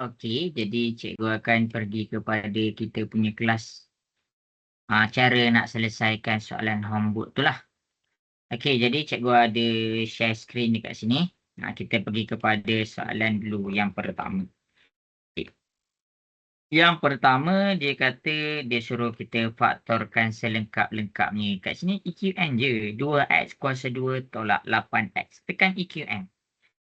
Okey, jadi cikgu akan pergi kepada kita punya kelas. Ha, cara nak selesaikan soalan homework tu lah. Okey, jadi cikgu ada share screen dekat sini. Ha, kita pergi kepada soalan dulu yang pertama. Okay. Yang pertama, dia kata dia suruh kita faktorkan selengkap-lengkapnya. Kat sini EQN je. 2X kuasa 2 tolak 8X. Tekan EQN.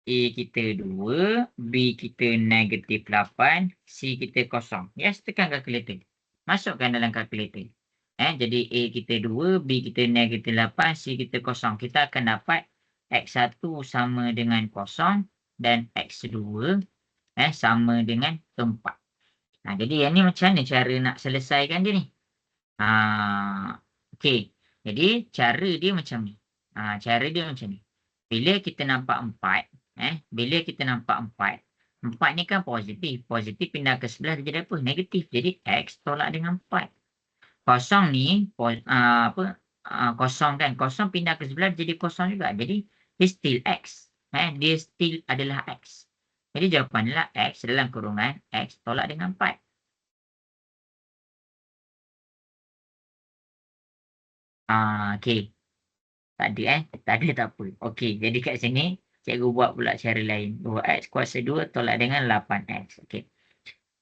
A kita 2, B kita negatif 8, C kita kosong. Yes, tekan kalkulator. Masukkan dalam kalkulator. Eh, jadi A kita 2, B kita negatif 8, C kita kosong. Kita akan dapat X1 sama dengan kosong dan X2 eh, sama dengan 4. Nah, jadi yang ni macam mana cara nak selesaikan dia ni? Ha, okay. Jadi cara dia macam ni. Ha, cara dia macam ni. Bila kita nampak 4, Eh, bila kita nampak empat, empat ni kan positif. Positif pindah ke sebelah jadi apa? Negatif. Jadi X tolak dengan empat. Kosong ni, uh, apa? Uh, kosong kan? Kosong pindah ke sebelah jadi kosong juga. Jadi dia still X. Eh, dia still adalah X. Jadi jawapan adalah X dalam kurungan X tolak dengan empat. Ah, okay. Tak ada eh. Tak ada tak apa. Okay. Jadi kat sini cikgu buat pula cara lain. 2x kuasa 2 tolak dengan 8x. Okey.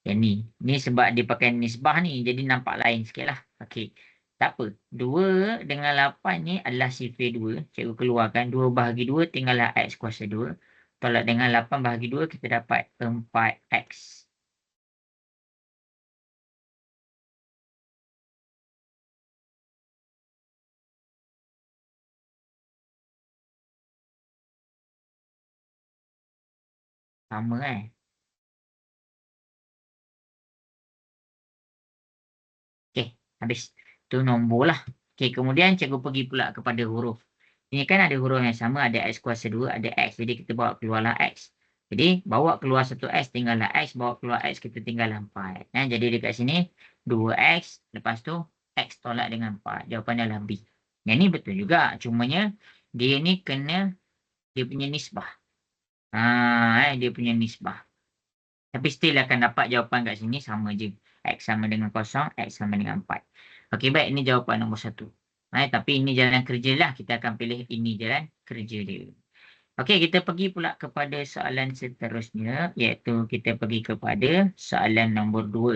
Yang ni. Ni sebab dia pakai nisbah ni. Jadi nampak lain sikit lah. Okey. Tak apa. 2 dengan 8 ni adalah sifir 2. Cikgu keluarkan 2 bahagi 2 tinggallah x kuasa 2. Tolak dengan 8 bahagi 2 kita dapat 4x. Sama eh. Okey, habis. Tu nombor lah. Okey, kemudian cikgu pergi pula kepada huruf. Ini kan ada huruf yang sama, ada x kuasa 2, ada x. Jadi kita bawa keluarlah x. Jadi, bawa keluar satu x, tinggallah x. Bawa keluar x, kita tinggallah 4. Eh, jadi dekat sini, 2x. Lepas tu, x tolak dengan 4. Jawapannya adalah B. Yang ni betul juga. Cumanya, dia ni kena dia punya nisbah. Ha, eh, dia punya nisbah. Tapi still akan dapat jawapan kat sini sama je. X sama dengan kosong, X sama dengan 4. Okey, baik. Ini jawapan nombor satu. Eh, tapi ini jalan kerja lah. Kita akan pilih ini jalan kerja dia. Okey, kita pergi pula kepada soalan seterusnya. Iaitu kita pergi kepada soalan nombor 2.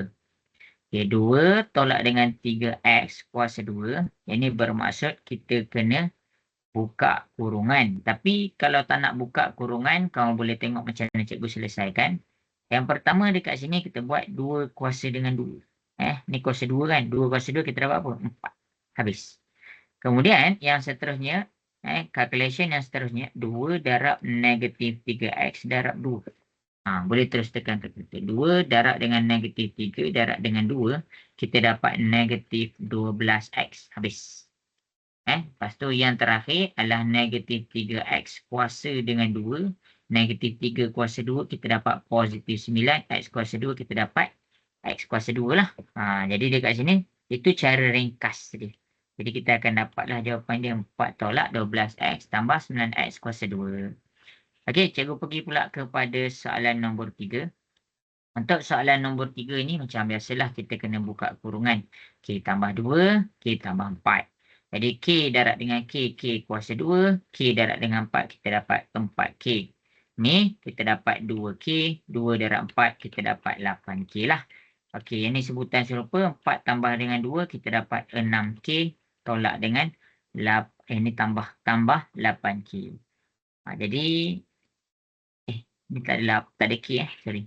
Okey, 2 tolak dengan 3X kuasa 2. Yang ini bermaksud kita kena buka kurungan. Tapi kalau tak nak buka kurungan, kamu boleh tengok macam mana cikgu selesaikan. Yang pertama dekat sini kita buat 2 kuasa dengan 2. Eh, ni kuasa 2 kan? 2 kuasa 2 kita dapat apa? 4. Habis. Kemudian yang seterusnya, eh, calculation yang seterusnya, 2 darab negatif 3x darab 2. Ha, boleh terus tekan ke kita. 2 darab dengan negatif 3 darab dengan 2, kita dapat negatif 12x. Habis. Eh, lepas tu yang terakhir adalah negatif 3x kuasa dengan 2. Negatif 3 kuasa 2 kita dapat positif 9. X kuasa 2 kita dapat x kuasa 2 lah. Ha, jadi dekat sini itu cara ringkas dia. Jadi kita akan dapatlah jawapan dia 4 tolak 12x tambah 9x kuasa 2. Okey, cikgu pergi pula kepada soalan nombor 3. Untuk soalan nombor 3 ni macam biasalah kita kena buka kurungan. K tambah 2, K tambah 4. Jadi K darab dengan K, K kuasa 2. K darab dengan 4, kita dapat 4K. Ni kita dapat 2K. 2 darab 4, kita dapat 8K lah. Okey, yang ni sebutan serupa. 4 tambah dengan 2, kita dapat 6K. Tolak dengan 8. Eh, ni tambah. Tambah 8K. Ha, jadi, eh, ni tak ada, tak ada K eh. Sorry.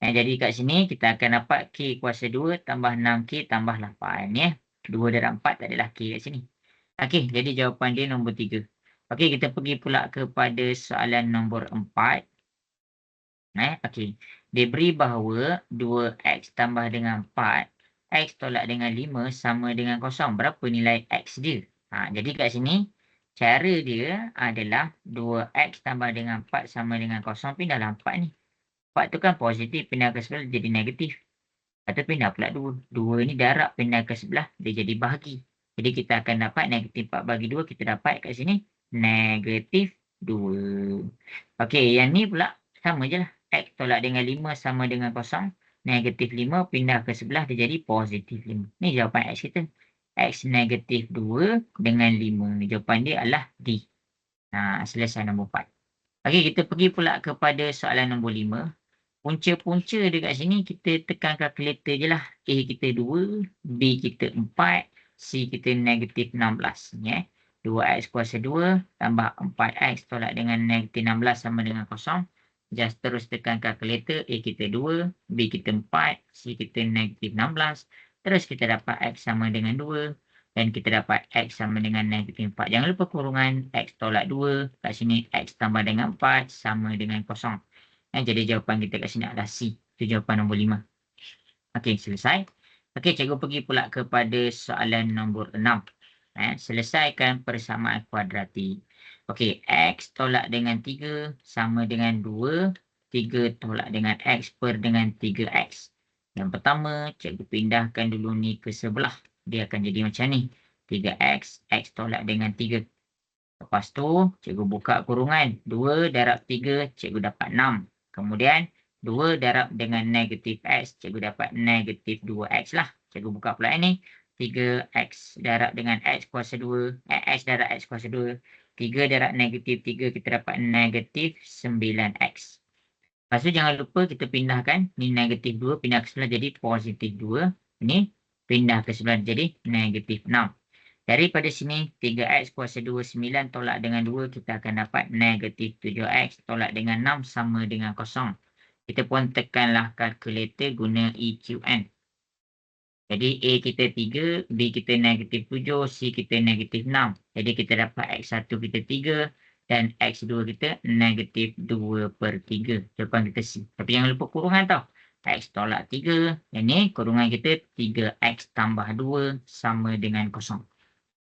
Eh, jadi kat sini kita akan dapat K kuasa 2 tambah 6K tambah 8 ya. 2 darab 4 tak ada laki kat sini. Okey, jadi jawapan dia nombor 3. Okey, kita pergi pula kepada soalan nombor 4. Eh, okey. Dia beri bahawa 2x tambah dengan 4, x tolak dengan 5 sama dengan 0. Berapa nilai x dia? Ha, jadi kat sini, cara dia adalah 2x tambah dengan 4 sama dengan 0. Pindahlah 4 ni. 4 tu kan positif, pindah ke sebelah jadi negatif. Atau pindah pula dua. Dua ni darab pindah ke sebelah. Dia jadi bahagi. Jadi kita akan dapat negatif 4 bagi 2. Kita dapat kat sini negatif 2. Okey, yang ni pula sama je lah. X tolak dengan 5 sama dengan kosong. Negatif 5 pindah ke sebelah dia jadi positif 5. Ni jawapan X kita. X negatif 2 dengan 5. Jawapan dia adalah D. Ha, selesai nombor 4. Okey, kita pergi pula kepada soalan nombor 5. Punca-punca dekat sini kita tekan kalkulator je lah. A kita 2, B kita 4, C kita negatif 16. Ya. 2x kuasa 2 tambah 4x tolak dengan negatif 16 sama dengan kosong. Just terus tekan kalkulator. A kita 2, B kita 4, C kita negatif 16. Terus kita dapat x sama dengan 2. Dan kita dapat x sama dengan negatif 4. Jangan lupa kurungan x tolak 2. Kat sini x tambah dengan 4 sama dengan kosong. Eh, jadi jawapan kita kat sini adalah C. Itu jawapan nombor 5. Okey, selesai. Okey, cikgu pergi pula kepada soalan nombor 6. Eh, selesaikan persamaan kuadratik. Okey, X tolak dengan 3 sama dengan 2. 3 tolak dengan X per dengan 3X. Yang pertama, cikgu pindahkan dulu ni ke sebelah. Dia akan jadi macam ni. 3X, X tolak dengan 3. Lepas tu, cikgu buka kurungan. 2 darab 3, cikgu dapat 6. Kemudian, 2 darab dengan negatif X, cikgu dapat negatif 2X lah. Cikgu buka pula ni. 3x darab dengan x kuasa 2, eh, x darab x kuasa 2. 3 darab negatif 3, kita dapat negatif 9x. Lepas tu jangan lupa kita pindahkan, ni negatif 2, pindah ke sebelah jadi positif 2. Ini pindah ke sebelah jadi negatif 6. Daripada sini, 3x kuasa 2, 9 tolak dengan 2, kita akan dapat negatif 7x tolak dengan 6 sama dengan kosong. Kita pun tekanlah kalkulator guna EQN. Jadi A kita 3, B kita negatif 7, C kita negatif 6. Jadi kita dapat X1 kita 3 dan X2 kita negatif 2 per 3. Jawapan kita C. Tapi jangan lupa kurungan tau. X tolak 3. Yang ni kurungan kita 3X tambah 2 sama dengan 0.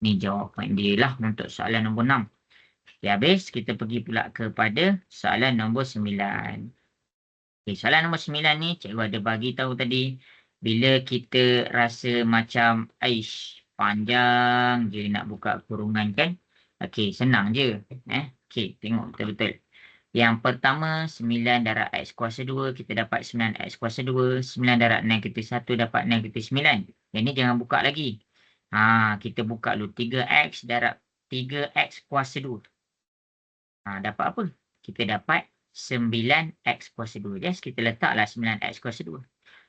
Ni jawapan dia lah untuk soalan nombor 6. Okay, habis kita pergi pula kepada soalan nombor 9. Okay, soalan nombor 9 ni cikgu ada bagi tahu tadi bila kita rasa macam aish panjang je nak buka kurungan kan? Okey senang je eh? Okey tengok betul-betul. Yang pertama 9 darab x kuasa 2 kita dapat 9x kuasa 2 9 darab negatif 1 dapat negatif 9 yang ni jangan buka lagi ha kita buka dulu 3x darab 3x kuasa 2 ha dapat apa kita dapat 9x kuasa 2 just kita letaklah 9x kuasa 2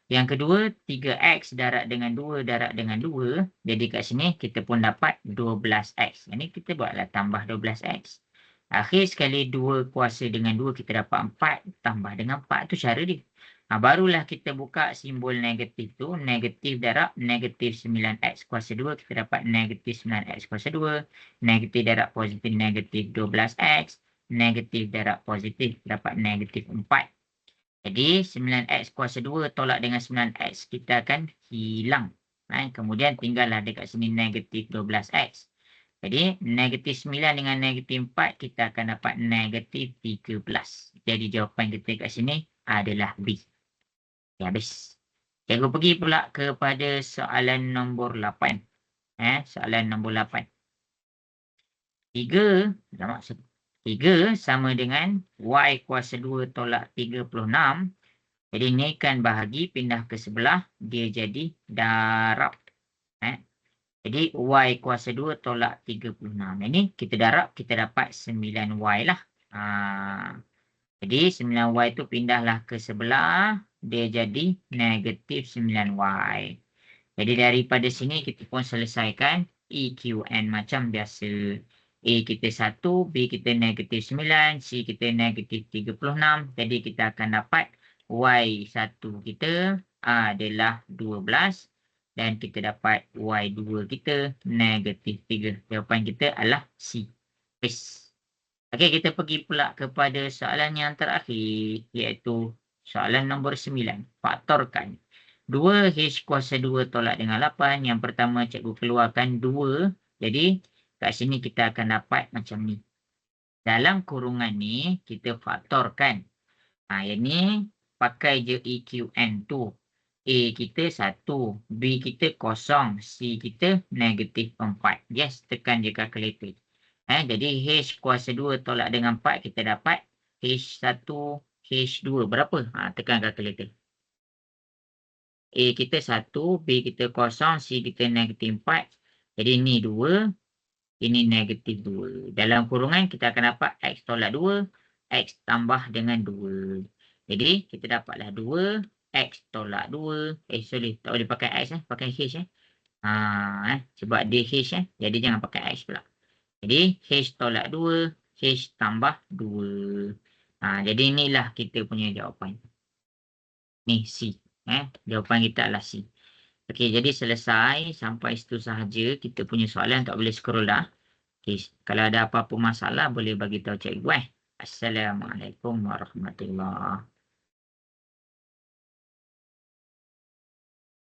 yang kedua, 3x darab dengan 2 darab dengan 2. Jadi kat sini kita pun dapat 12x. Ini kita buatlah tambah 12x. Akhir sekali 2 kuasa dengan 2 kita dapat 4 tambah dengan 4. tu cara dia. Ha, barulah kita buka simbol negatif tu. Negatif darab negatif 9x kuasa 2. Kita dapat negatif 9x kuasa 2. Negatif darab positif negatif 12x. Negatif darab positif dapat negatif 4. Jadi 9x kuasa 2 tolak dengan 9x kita akan hilang. Eh, kemudian tinggallah dekat sini negatif 12x. Jadi negatif 9 dengan negatif 4 kita akan dapat negatif 13. Jadi jawapan kita kat sini adalah B. Okay, habis. Cikgu pergi pula kepada soalan nombor 8. Eh, soalan nombor 8. 3, 3 sama dengan Y kuasa 2 tolak 36. Jadi ni kan bahagi pindah ke sebelah. Dia jadi darab. Eh? Jadi Y kuasa 2 tolak 36. Ini kita darab kita dapat 9Y lah. Ha. Jadi 9Y tu pindahlah ke sebelah. Dia jadi negatif 9Y. Jadi daripada sini kita pun selesaikan EQN macam biasa. A kita 1, B kita negatif 9, C kita negatif 36. Jadi kita akan dapat Y1 kita adalah 12. Dan kita dapat Y2 kita negatif 3. Jawapan kita adalah C. Okey, kita pergi pula kepada soalan yang terakhir. Iaitu soalan nombor 9. Faktorkan. 2H kuasa 2 tolak dengan 8. Yang pertama cikgu keluarkan 2. Jadi kat sini kita akan dapat macam ni. Dalam kurungan ni, kita faktorkan. Ha, yang ni, pakai je EQN tu. A kita 1, B kita kosong, C kita negatif 4. Yes, tekan je kalkulator. Eh, jadi H kuasa 2 tolak dengan 4, kita dapat H1 H2 berapa? Ha, tekan kalkulator. A kita 1, B kita kosong, C kita negatif 4. Jadi ni 2, ini negatif 2. Dalam kurungan kita akan dapat X tolak 2, X tambah dengan 2. Jadi kita dapatlah 2, X tolak 2. Eh sorry, tak boleh pakai X eh, pakai H eh. Ha, eh. Sebab dia H eh, jadi jangan pakai X pula. Jadi H tolak 2, H tambah 2. Ha, jadi inilah kita punya jawapan. Ni C. Eh, jawapan kita adalah C. Okey, jadi selesai. Sampai situ sahaja kita punya soalan. Tak boleh scroll dah. Okay. Kalau ada apa-apa masalah, boleh bagi tahu cikgu eh. Assalamualaikum warahmatullahi